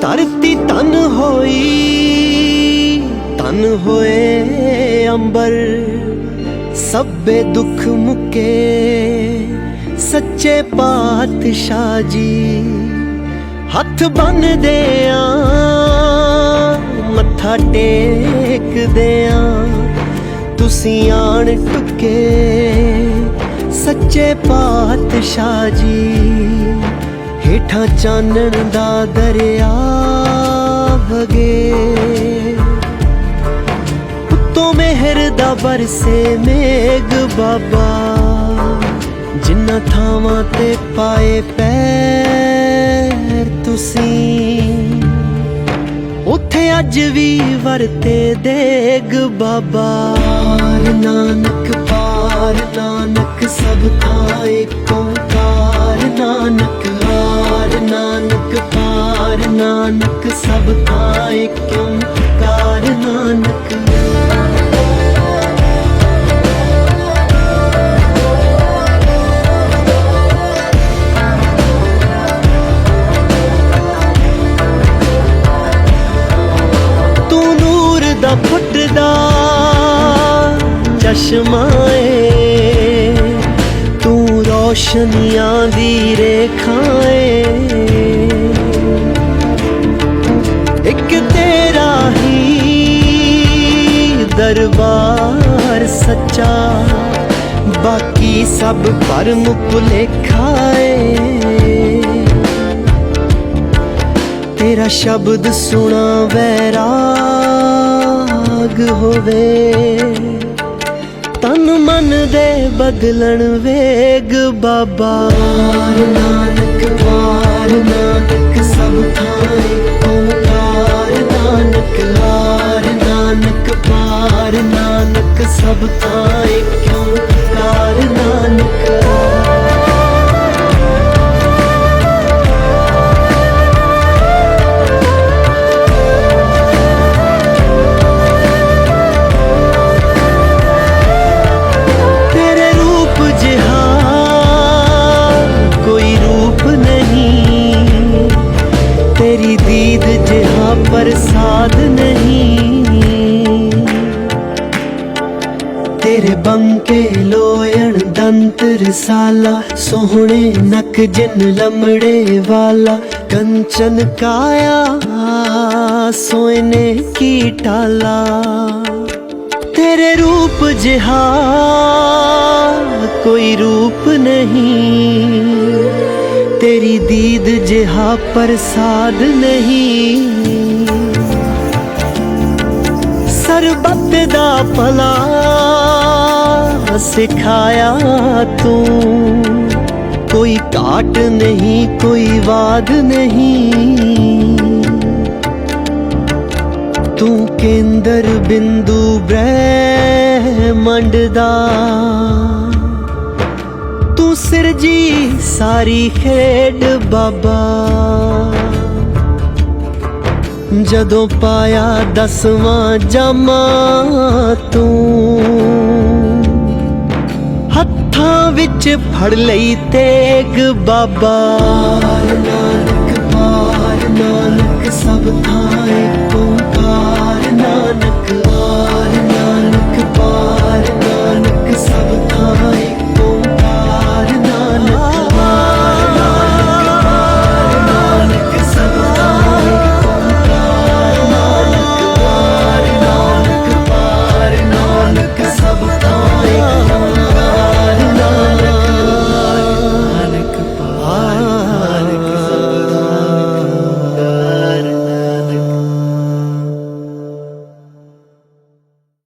ਧਰਤੀ ਤਨ ਹੋਈ ਤਨ ਹੋਏ ਅੰਬਰ, ਸਭੇ ਦੁੱਖ ਮੁਕੇ। ਸੱਚੇ ਪਾਤਸ਼ਾਹ ਜੀ, ਹੱਥ ਬੰਨਦੇ ਆ, ਮੱਥਾ ਟੇਕਦੇ ਆ। ਤੁਸੀਂ ਆਣ ਟੁਕੇ, ਸੱਚੇ ਪਾਤਸ਼ਾਹ ਜੀ। ਹੇਠਾਂ ਚਾਨਣ ਦਾ ਦਰਿਆ ਵਗੇ। ਉੱਤੋਂ ਮਿਹਰ ਦਾ ਵਰਸੇ ਮੇਗ ਬਾਬਾ। ਜਿੰਨਾ ਥਾਵਾਂ ਤੇ ਪਾਏ ਪੈਰ ਤੁਸੀਂ, ਉੱਥੇ ਅੱਜ ਵੀ ਵਰਤੇ ਦੇਗ ਬਾਬਾ। ਨਾਨਕ, ਪਾਰ ਨਾਨਕ, ਸਭ ਥਾਂ ਏਕ ਓੰਕਾਰ ਨਾਨਕ। ਹਾਰ ਨਾਨਕ, ਪਾਰ ਨਾਨਕ, ਸਭ ਥਾਂ ਏਕ ਓੰਕਾਰ ਨਾਨਕ। ਚਸ਼ਮਾ ਤੂੰ ਰੋਸ਼ਨੀਆਂ ਦੀ ਰੇਖਾ ਇੱਕ ਤੇਰਾ ਹੀ ਦਰਬਾਰ ਸੱਚਾ, ਬਾਕੀ ਸਭ ਪਰਮ ਭੁਲੇਖਾ ਏ ਤੇਰਾ ਸ਼ਬਦ ਸੁਣਾ ਵੈਰਾਗ ਹੋਵੇ। ਤਨ ਮਨ ਦੇ ਬਦਲਣ ਵੇਗ ਬਾਬਾ। ਨਾਨਕ, ਵਾਰ ਨਾਨਕ, ਸਭ ਥਾਂ ਓੰਕਾਰ ਨਾਨਕ ਹਾਰ ਨਾਨਕ ਪਾਰ ਨਾਨਕ, ਸਭ ਥਾਂ ਏਕ ਓੰਕਾਰ ਨਾਨਕ। ਸਾਲਾ ਸੋਹਣੇ ਨਕ ਜਿਨ ਲਮੜੇ ਵਾਲਾ, ਕੰਚਨ ਕਾਇਆ ਸੋਇਨੇ ਕੀ ਟਾਲਾ। ਤੇਰੇ ਰੂਪ ਜਿਹਾ, ਕੋਈ ਰੂਪ ਨਹੀਂ। ਤੇਰੀ ਦੀਦ ਜਿਹਾ ਪ੍ਰਸਾਦ ਨਹੀਂ। ਸਰਬੱਤ ਦਾ ਭਲਾ ਸਿਖਾਇਆ ਤੂੰ ਕੋਈ ਘਾਟ ਨਹੀਂ ਕੋਈ ਵਾਦ ਨਹੀਂ ਤੂੰ ਕੇਂਦਰ ਬਿੰਦੂ ਬ੍ਰਹਿਮੰਡ ਦਾ ਤੂੰ ਸਿਰਜੀ ਸਾਰੀ ਖੇਡ ਬਾਬਾ ਜਦੋਂ ਪਾਇਆ ਦਸਵਾਂ ਜਮਾ ਤੂੰ ਹੱਥਾਂ ਫੜ ਲਈ ਤੇਗ ਬਾਬਾ।